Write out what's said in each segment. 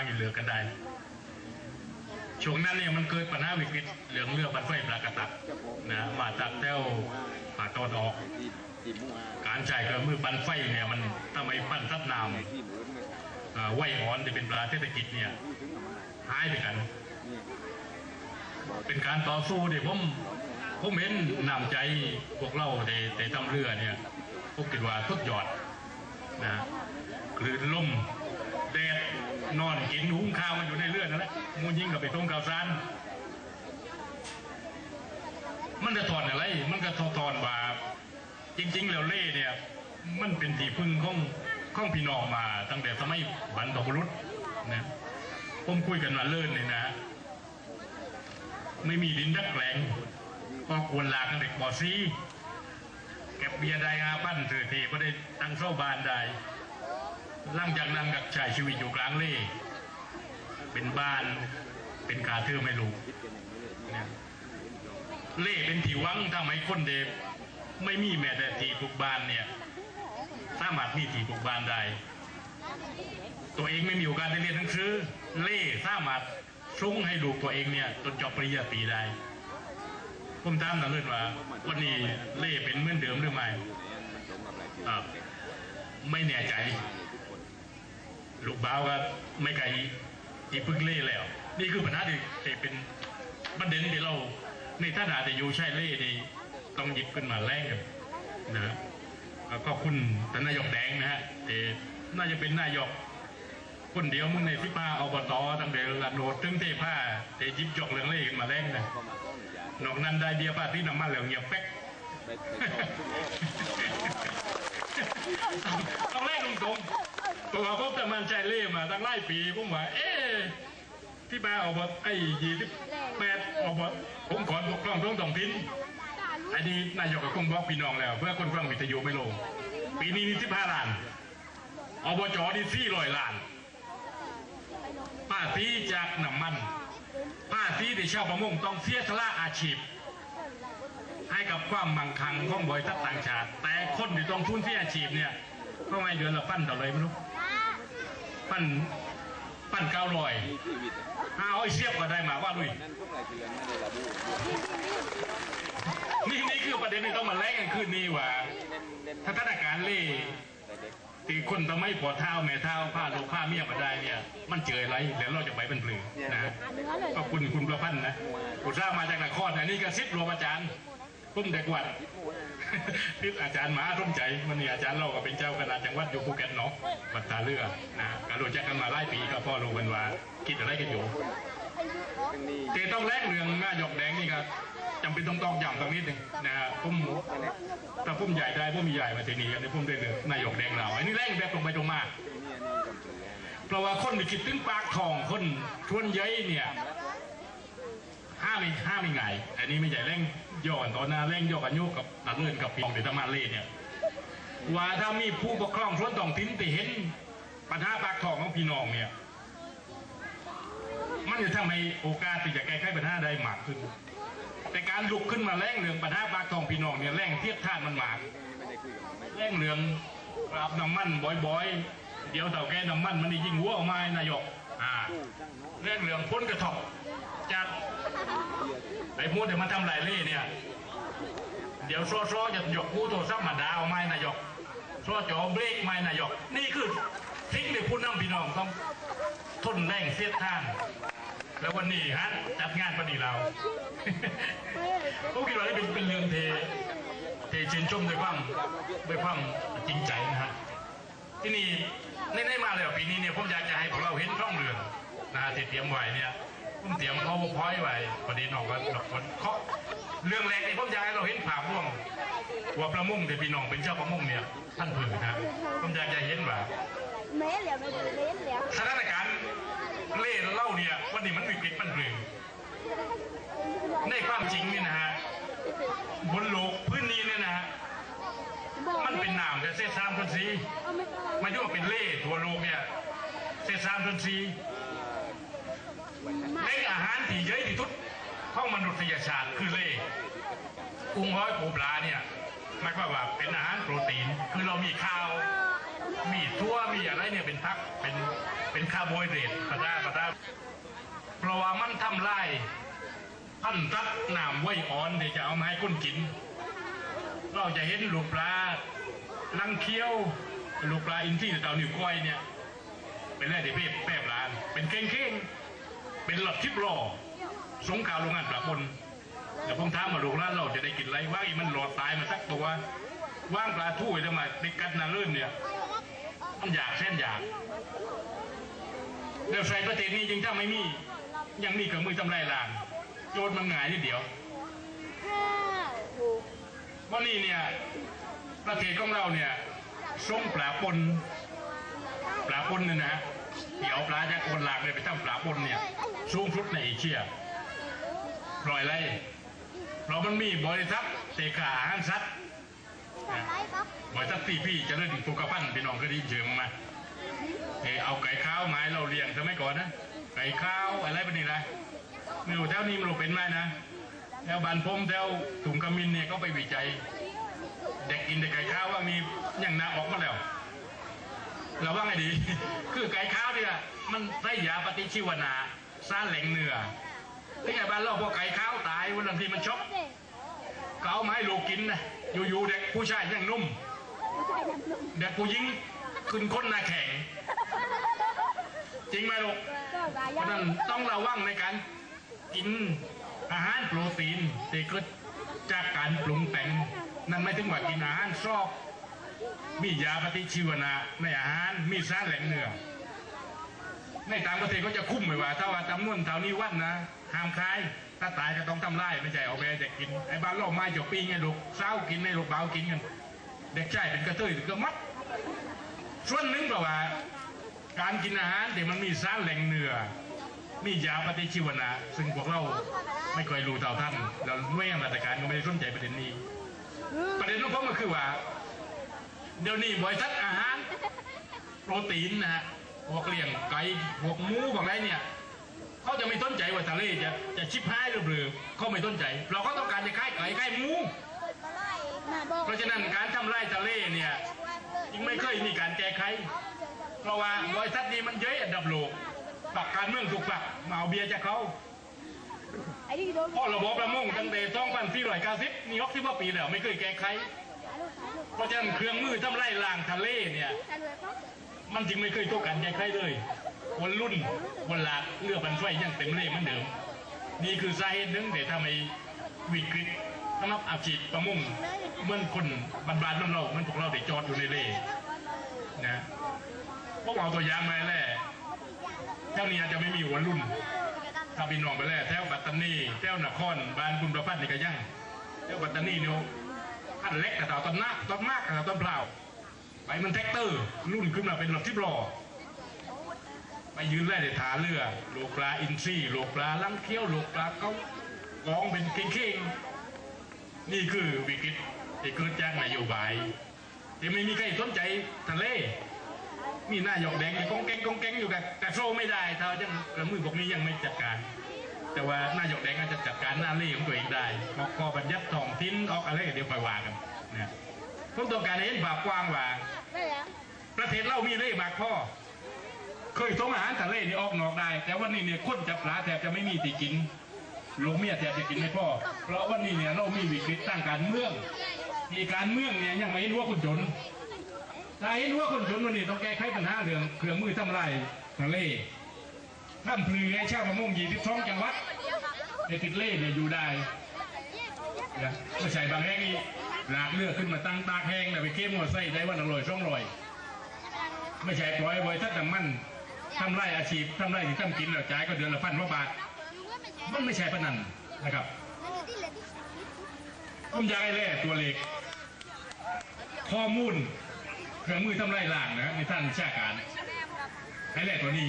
ฟังอยู่เรือกันได้ช่วงนั้นเนี่ยมันเกิดปัญหาวิกฤตเรื่องเรือบันไฟปลากระตักนะมาจากแถวป่าตอนออก การใช้เครื่องมือปันไฟเนี่ยมันทำไมปั่นซับน้ำว่าไหวอ่อนที่เป็นปลาเศรษฐกิจเนี่ยหายไปกัน เป็นการต่อสู้เดี๋ยวผมผมเห็นนำใจพวกเราในในทำเรือเนี่ยผมคิดว่าทุกยอดนะคลื่นลม นอนกินหุงข้าวมันอยู่ในเรือดนั่นแหละมูยิ่งกับไปต้มข้าวสารมันจะถอนอะไร มันก็ถอนว่าจริง ๆ แล้วเล่เนี่ย มันเป็นที่พึ่งของของพี่น้องมา ตั้งแต่สมัยบรรพบุรุษนะผมคุยกันมาเลิ่นเลยนะ ไม่มีดินดักแกลงก็ควรลากันเด็กบ่อซีเก็บเบียร์ได้อาปั้นถือทีก็ได้ตั้งเส้าบานได้ หลังจากนั้นกับชายชีวิตอยู่กลางเล่เป็นบ้านเป็นกาเทือไม่รู้เล่เป็นที่วังทำให้คนเดบไม่มีแม้แต่ที่ปลูกบ้านเนี่ยสามารถมีที่ปลูกบ้านได้ตัวเองไม่มีโอกาสได้เรียนหนังสือเล่สามารถส่งให้ลูกตัวเองเนี่ยจนจบปริญญาตรีได้ผมถามนักเรียนว่า วันนี้เล่เป็นเหมือนเดิมหรือไม่ไม่แน่ใจ ลูกบ้าวก็ไม่ไกลอีพึ่งเล่แล้ว นี่คือปัญหาที่เป็นประเด็นที่เราในฐานะแต่อยู่ใช่เล่นี่ต้องหยิบขึ้นมาแลกกันนะแล้วก็คุณท่านนายกแดงนะฮะเอน่าจะเป็นนายกคนเดียวมึงในที่ป้าอบตตั้งแต่ละโนดถึงเทผ้าเตยิบจกเรื่องเล่ขึ้นมาแลกนะเข้ามาต้องนอกนั้นได้เดียป้าที่น้ำมันเหลืองเงียบแป๊กต้องเล่นตรงๆ ตัวผมแต่มันใจเล่มาตั้งหลายปีผมว่า เอ๊ที่บ้าออกบทไอ้ยี่ที่แปดออกบทผมขอปกครองท้องต้องทิ้นอันนี้นายกกับคงบอกพี่น้องแล้ว เพื่อคนฟังวิทยุไม่ลง ปีนี้นี่สิบห้าล้านอบจนี่สี่ร้อยล้านป้าซีจากน้ำมันป้าซีที่ชาวประมงต้องเสียสละอาชีพ ให้กับความมั่งคั่งของบริษัทต่างชาติ แต่คนที่ต้องทุนเสียอาชีพเนี่ยก็ไมเดือนละปั้นต่อเลยไม่รู้ ปั้นปั้นเก้าร้อยห้าร้อยเสียบก็ได้มาว่าลุยนี่นี่คือประเด็นที่ต้องมาแลกกันคืนนี้ว่าถ้าสถานการเล่ตีคนทำไม่ปวดเท้าแม่เท้าผ้าลูกผ้าเมียมาได้เนี่ย มันเจออะไรเดี๋ยวเราจะไปเป็นปลือนะก็คุณคุณประพันธ์นะอุตส่ามาจากนครนะนี่ก็ซิดรวมอาจารย์พุ่มเด็กวัด พิษอาจารย์หมาร่มใจวันนี้อาจารย์เราก็เป็นเจ้าคณะจังหวัดอยู่ภูเก็ตเนาะบัตตาเรือนะการรู้จักกันมาหลายปีก็พ่อรู้กันว่าคิดอะไรกันอยู่ทั้งนี้แต่ต้องแลกเรื่องหน้าหยอกแดงนี่ครับจำเป็นต้องต้องย้ำตรงนิดหนึ่งนะฮะผมถ้าผมใหญ่ได้ผมมีใหญ่มาทีนี้กันผมได้เรืองหน้าหยอกแดงเราอันนี้แลกแบบตรงไปตรงมาเพราะว่าคนที่คิดถึงปากทองคนชวนเย้ยเนี่ย ห้าไม่ห้าไม่ไงอันนี้ไม่ใหญ่เร่งย่อนตอนหน้าเร่งย่อกันโยกกับตัดเลื่อนกับปีองเดตมาเลเนี่ยว่าถ้ามีผู้ปกครองส่วนท้องถิ่นที่เห็นปัญหาปากท้องของพี่น้องเนี่ย มันจะทำให้โอกาสที่จะแก้ไขปัญหาได้มากขึ้น แต่การลุกขึ้นมาแร่งเรื่องปัญหาปากท้องพี่น้องเนี่ยแร่งเทียบท่านมันมากไม่ได้คุยกับผมไม่แร่งเรื่องรับน้ำมันบ่อยๆ เดี๋ยวเต่าแก่น้ำมันมันได้ยิงหัวออกมานายกอ่าตู้ช่างเรื่องเรื่องพ้นกระทบ จากไอ้พูดเดี๋ยวมันทำลายเล่เนี่ย เดี๋ยวซ้อซ้อจะยกผู้โทรศัพท์มาดาวไม่นายกซ้อจอเบรกไม่นายก นี่คือทิ้งในผู้นำพี่น้องต้องทนแรงเสียดท่าน แล้ววันนี้ฮะจัดงานปฏิเราผมคิดว่านี่เป็นเป็นเรื่องเทเทชื่นชมด้วยความด้วยความจริงใจนะฮะที่นี่ในๆมาแล้วปีนี้เนี่ยผมอยากจะให้พวกเราเห็นช่องเรือนนะฮะที่เตรียมไว้เนี่ย ผมเตรียม powerpoint ไว้พอดีน้องก็ดอกคนเคาะเรื่องแรกที่ผมอยากให้เราเห็นภาพรวมว่าประมงที่พี่น้องเป็นเจ้าประมงเนี่ยท่านผือนะผมอยากจะเห็นว่าเมตรแล้วไม่ถึงเมตรแล้วสถานการณ์เล่เล่าเนี่ยวันนี้มันวิกฤตมันเปลืองในความจริงนี่นะฮะบนโลกพื้นนี้เนี่ยนะฮะมันเป็นน้ำแต่เศษสามส่วนสี่เอาไม่ต้องหมายถึงว่าเป็นเล่ทั่วโลกเนี่ยเศษสามส่วนสี่ แหล่งอาหารที่เยอะที่สุดของมนุษยชาติคือเล่กุ้งห้อยปูปลาเนี่ยหมายความว่าเป็นอาหารโปรตีน คือเรามีข้าว มีทั่วมีอะไรเนี่ยเป็นพักเป็นเป็นคาร์โบไฮเดรตปะด้าปะด้าเพราะว่ามันทำลายพันตัดน้ำไว้อ่อนที่จะเอามาให้คนกิน เราจะเห็นลูกปลาลังเคี้ยว ลูกปลาอินทรีเต่านิ้วก้อยเนี่ย เป็นแร่ที่เพ่แปรปลาเป็นเข่งเข่งๆ เป็นหลอดทิพย์รอสงข่าวโรงงานปลาปนแต่ผมถามมาลูกร้านเราจะได้กินไรว่างอีมันหลอดตายมาสักตัวว่างปลาทู่จะมาไปกัดนาลื่นเนี่ยมันอยากเส้นอยากเดี๋ยวใส่ประเทศนี้จริงถ้าไม่มี ยังมีเครื่องมือทำลายล้างโยนมันง่ายนิดเดียวห้าหกวันนี้เนี่ยประเทศของเราเนี่ยส่งปลาปนปลาปนเนี่ยนะฮะ เดี๋ยวปลาจากคนหลากเลยไปทำปลาปนเนี่ยสูงสุดในเอเชียปล่อยไรเพราะมันมีบริษัทเตกาอาหารสัตว์นะไรครับบริษัทตีพี่เจะเล่นตุกพันธ์พี่น้องก็ไดีเชิงมาเออเอาไก่ข้าวไม้เราเลี้ยงสมัยก่อนนะไก่ข้าวอะไรแบบนี้นะไม่รู้แถวนี้มันรู้เป็นไหมนะแถวบ้านพมแถวถุงกำมินเนี่ยก็ไปวิจัย เด็กกินแต่ไก่ข้าวว่ามีอย่างนาออกมาแล้ว เราว่าไงดี คือไก่ข้าวเนี่ยมันใช้ยาปฏิชีวนะสร้างแหล่งเนื้อที่ไงบ้านเราพอไก่ข้าวตายวันทีมันช็อกเอามาให้ลูกกินนะอยู่ๆเด็กผู้ชายยังนุ่ม เด็กผู้หญิงขึ้นค้นหน้าแข็ง จริงไหมลูกเพราะฉะนั้นต้องระวังในการกินอาหารโปรตีนที่เกิดจากการปรุงแต่งนั่นไม่ถึงว่ากินอาหารซอก มียาปฏิชีวนะในอาหาร มีสารแหล่งเนื้อในต่างประเทศก็จะคุ้มไว้ว่า ถ้าว่าจำนวนเท่านี้วันนะห้ามขายถ้าตายก็ต้องทำลายไม่ใช่เอาไปให้เด็กกินไอ้บ้านเราไม่จบปีไงลูกเศร้ากินในลูกเบากินกัน เด็กชายเป็นกระเทยก็มัดส่วนหนึ่งเพราะว่า การกินอาหารที่มันมีสารแหล่งเนื้อมียาปฏิชีวนะ ซึ่งพวกเราไม่เคยรู้เท่าท่านเราหน่วยงานราชการก็ไม่ได้สนใจประเด็นนี้ ประเด็นของผมก็คือว่า เดี๋ยวนี้บริษัทอาหารโปรตีนนะฮะพวกเลี้ยงไก่พวกหมูพวกอะไรเนี่ยเขาจะไม่สนใจว่าทะเลจะจะชิบหายหรือเปล่าเขาไม่สนใจ เราก็ต้องการจะขายไก่ขายหมู เพราะฉะนั้นการทำไร่ทะเลเนี่ยยังไม่เคยมีการแก้ไขเพราะว่าบริษัทนี้มันเย้ยอันดับโลกปักการเมืองถูกปักมาเอาเบียร์จากเขาไอ้ที่โดนเพระบบประมงตั้งแต่2490นี่60กว่าปีแล้วไม่เคยแก้ไข เพราะฉะนั้นเครื่องมือทำไร่ล่างทะเลเนี่ย มันจึงไม่เคยโต้องการแก้เลยวันรุ่นวันหลากเรือบันไฟยังเต็มเล่เหมือนเดิม นี่คือสาเหตุหนึ่งที่ทำให้วิกฤตสำหรับอาชีพประมงเมื่อนคนบานๆเราๆเหมันพวกเราได้จอดอยู่ในเล่นะพวกเอาตัวอย่างมาแล่แถวนี้อาจจะไม่มีหัวรุ่นถ้าพี่น้องไปแล้วแถวปัตตานีแถวนครบ้านคุณประพัฒน์นี่ก็ยังแถวปัตตานีเนี่ย ขั้นเล็กกับเต่าต้นนักต้นมากกับเต่าต้นเปล่า ไปมันแท็กเตอร์รุ่นขึ้นมาเป็นรถทิพย์ล้อไปยืนแล่ในถาเรือโลกปลาอินทรีโลกปลาลังเคี้ยวโลกปลาเขากองเป็นเข่งๆนี่คือวิกฤตที่เกิดจากนโยบายที่ไม่มีใครสนใจทะเลมีหน้าหยอกแดงกองแกงกองแกงอยู่กับแต่โซ่ไม่ได้ถ้ายังกระมือพวกนี้ยังไม่จัดการ แต่ว่านายอกแดงก็จะจัดการหน้าเล่ของตัวเองได้กกอบัญญัติท้องทิ้นออกอะไรเดี๋ยวไปว่ากันนะผมต้องการเห็นภาพกว้างว่าประเทศเรามีเล่มากพ่อเคยส่งอาหารทะเลนี่ออกนอกได้ แต่วันนี้เนี่ยคนจับปลาแทบจะไม่มีตีกินลูกเมียแทบจะกินไม่พ่อเพราะวันนี้เนี่ยเรามีวิกฤตทางการเมืองมีการเมืองเนี่ยยังไม่เห็นว่าคนจนถ้าเห็นว่าคนจนวันนี้ต้องแก้ไขปัญหาเรื่องเครื่องมือทำลายทะเล ท่านพลือให้ชาวประมงยี่สิบสองจังหวัดในติดเล่เนี่ยอยู่ได้นะไม่ใช่บางแห่งนี่หลากเลือกขึ้นมาตั้งตากแห้งแต่ไปเข้มหัวไส้ได้วันอร่อยช่องร่อย ไม่ใช่ปล่อยบริษัทน้ำมันทำไรอาชีพทำไรที่ทำกินแล้วจ่ายก็เดือนละพันกว่าบาทมันไม่ใช่พนันนะครับผมยากให้แล่ตัวเลขข้อมูลเครื่องมือทำไร่ล่างนะในท่านชาการให้แล่ตัวนี้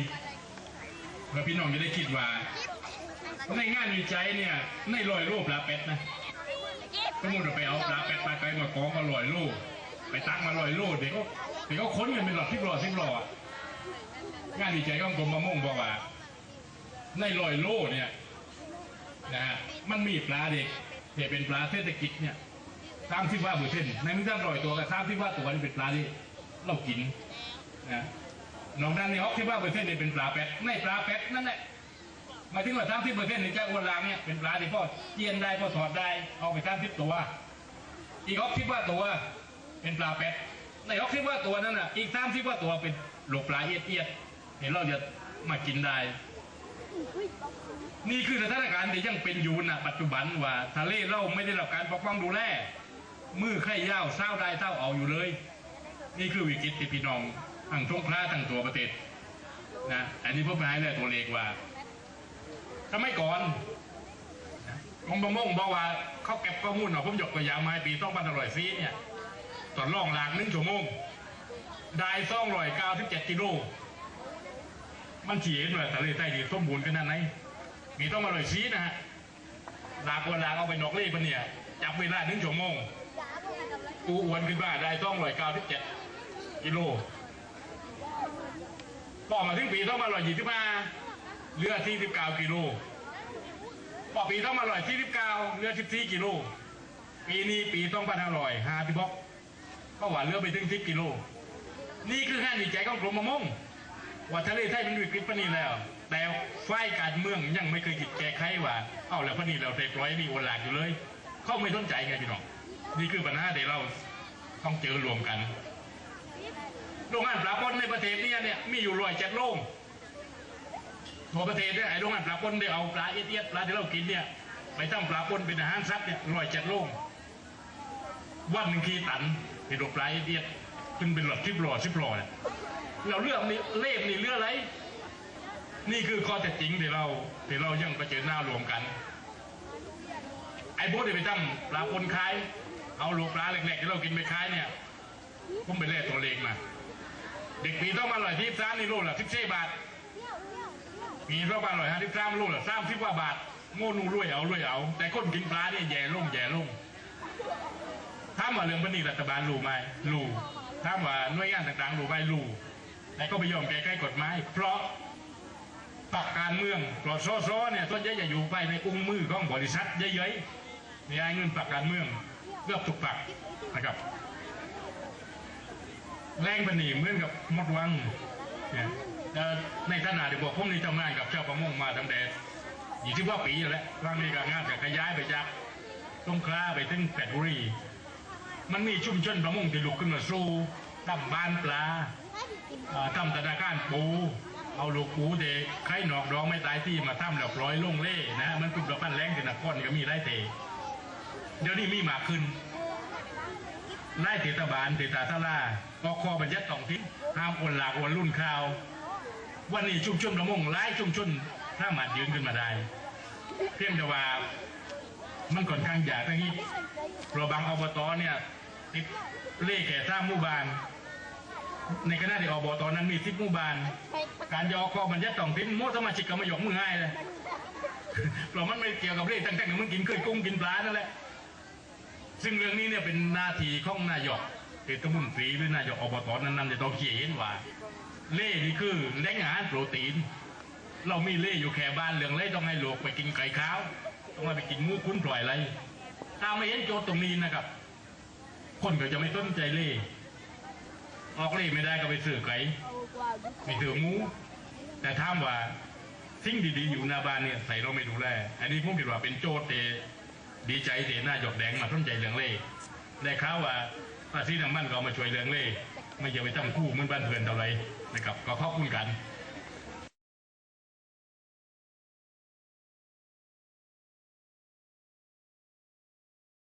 เพื่อพี่น้องจะได้คิดว่า ในงานวิจัยเนี่ยในลอยโลปลาเป็ดนะสมมติเราไปเอาปลาเป็ดมาไกลมากองมาลอยโลไปตักมาลอยโลเดี๋ยวก็เดี๋ยวก็ค้นกันเป็นหลอดทิพย์หลอดทิพย์หลอดงานวิจัยของกรมประมงบอกว่า ในลอยโลเนี่ยนะฮะมันมีปลาเด็กที่เป็นปลาเศรษฐกิจเนี่ยสามสิบว่าเปอร์เซ็นต์ในมือท่าลอยตัวกับสามสิบว่าตัวนี่เป็นปลาที่เรากินนะ นอกนั้นเนี่ยออกที่ว่าเปอร์เซ็นต์เนี่ยเป็นปลาเป็ดในปลาเป็ดนั่นแหละหมายถึงว่าสามสิบเปอร์เซ็นต์ในแก้อ้วนลางเนี่ยเป็นปลาที่พ่อเจียนได้พ่อถอดได้เอาไปสามสิบตัว อีกออกที่ว่าตัวเป็นปลาเป็ดในออกที่ว่าตัวนั้นน่ะอีกสามสิบว่าตัวเป็นโลกปลาเอียดเอียดๆเห็นเราจะมากินได้ นี่คือสถานการณ์ที่ยังเป็นอยู่นะปัจจุบันว่าทะเลเราไม่ได้รับการปกป้องดูแลมือไข่ยาวเศร้าได้เศร้าเอาอยู่เลย นี่คือวิกฤตที่พี่น้อง ทั้งทงคลาทั้งตัวประเทศนะอันนี้พวกนายเลยตัวเลขว่าถ้าไม่ก่อนนะมงบงมงบอกว่าเขาเก็บข้อมูลเนาะผมยกตัวอย่างมาให้ปีต้องพันอร่อยซีเนี่ยตอนล่องลางหนึ่งชั่วโมง ได้ซ่องร่อยเก้าสิบเจ็ดกิโลมันเฉียนว่าทะเลใต้ดินสมบูรณ์ขนาดไหนมีต้องอร่อยซีนะฮะลากวันลากเอาไปนอกเล่ปะเนี่ยจับเวลาหนึ่งชั่วโมงกูอ้วนขึ้นมาได้ต้องร้อยเก้าสิบเจ็ดกิโล พอมาถึงปีต้องมาร้อยยี่สิบห้าเรือที่สิบเก้ากิโลพอปีต้องมาร้อยที่สิบเก้าเรือสิบสี่กิโล ปีนี้ปีต้องพันาร้อยห้าสิบหกก็หวานเรือไปถึงสิบกิโล นี่คือแค่ดีใจของกรมประมงว่าทะเลไทยมันวิกฤตปนี้แล้ว แต่ฝ่ายการเมืองยังไม่เคยคิดแก้ไขว่า เอาแล้วพอนี้เราเตะปล่อยมีโอนหลากอยู่เลย เขาไม่สนใจไงพี่น้อง นี่คือปัญหาที่เราต้องเจอรวมกัน รงงานปลาปนในประเทศนี้เนี่ยมีอยู่ร้อยเจ็ดโรงทั่วประเทศเนี่ยไอ้โรงงานปลาปนได้เอาปลาเอียดๆปลาที่เรากินเนี่ยไปทำปลาปนเป็นอาหารสัตว์เนี่ยร้อยเจ็ดโรงวันหนึ่งขีตันเป็นโรปลาเอียดๆขึ้นเป็นหลอดสิบหลอดสิบหลอดเนี่ยเราเลือกนี่เล่มนี่เลือกอะไร นี่คือข้อเท็จจริงที่เราที่เรายังเผชิญหน้ารวมกัน ไอ้พวกที่ไปทำปลาปนคายเอาลูกปลาเล็กๆที่เรากินไปคายเนี่ยผมไปเล่ตัวเลขมา เด็กปีต้องมาลอยที่สามนี่โลละสิบสี่บาทปีต้องมาลอยห้าสิบสามโลละสามสิบกว่าบาทโง่นูรวยเอารวยเอา แต่คนกินปลาเนี่ยแย่ลงแย่ลงถ้ามาเรื่องปนี้รัฐบาลรู้ไหมรู้ถ้ามาหน่วยงานต่างๆรู้ไหมรู้แต่ก็ไม่ยอมแก้ไขกฎหมายเพราะปักการเมืองปลอดซอซอเนี่ยส่วนใหญ่จะอยู่ไปในอุ้งมือของบริษัทเยอะๆในเงินปักการเมืองเกือบทุกปักนะครับ แรงปนีเหมือนกับมดวังเนี่ยแต่ในขณะที่บอกผมนี่ทำงานกับเจ้าประมงมาตั้งแต่ยี่สิบกว่าปีแล้วครั้งนี้ก็งานจะขยายไปจากสงขลาไปถึงแปดบุรี มันมีชุมชนประมงที่ลุกขึ้นมาสู้ทำบ้านปลาทำธนาคารปูเอาลูกปูเด็กไข่หนอกดองไม่ตายที่มาทำแล้วปล่อยลงเล่นะมันกลุ่มละพันแรงที่นครก็มีไร่เตะเดี๋ยวนี้มีมากขึ้น ไล่เทตบาลเทตาทาราก็คอบัญญัติสองทิ้งห้ามโอนหลากโอนรุ่นข่าว วันนี้ชุมชนประมงไล่ชุมชนถ้ามายืนขึ้นมาได้ เพียงแต่ว่ามันค่อนข้างยากทั้งนี้เพราะบางอบตเนี่ยติดเล่แก่ท่าหมู่บ้าน ในคณะที่อบตนั้นมีสิบหมู่บ้าน การยอคอมันจะต้องทิ้นโมสมาชิกก็ไม่ยกมือง่ายเลยเพราะมันไม่เกี่ยวกับเรื่องตั้งแต่มันกินเคยกุ้งกินปลานั่นแหละ ซึ่งเรื่องนี้เนี่ยเป็นหน้าที่ของนายกเทศมนตรีหรือนายกอบตนั้นๆจะต้องเขียนว่า เล่นี่คือแหล่งอาหารโปรตีน เรามีเล่อยู่แค่บ้านเรื่องเล่ต้องให้หลูกไปกินไก่ข้าว ต้องให้ไปกินหมูคุ้นปล่อยอะไร ถ้าไม่เห็นโจทย์ตรงนี้นะครับ คนก็จะไม่สนใจเล่ออกเล่ไม่ได้ก็ไปซื้อไก่ไม่ถือหมูแต่ถามว่าสิ่งดีๆอยู่หน้าบ้านเนี่ยใส่เราไม่ดูแล อันนี้ผมคิดว่าเป็นโจทย์เต ดีใจเห็นหน้าหยกแดงมาสนใจเรืองเล่ได้ข่าวว่าภาษีน้ำมันก็มาช่วยเรืองเล่ไม่จะไปตั้งคู่เหมือนบ้านเพื่อนเท่าไรนะครับก็ขอบคุณกัน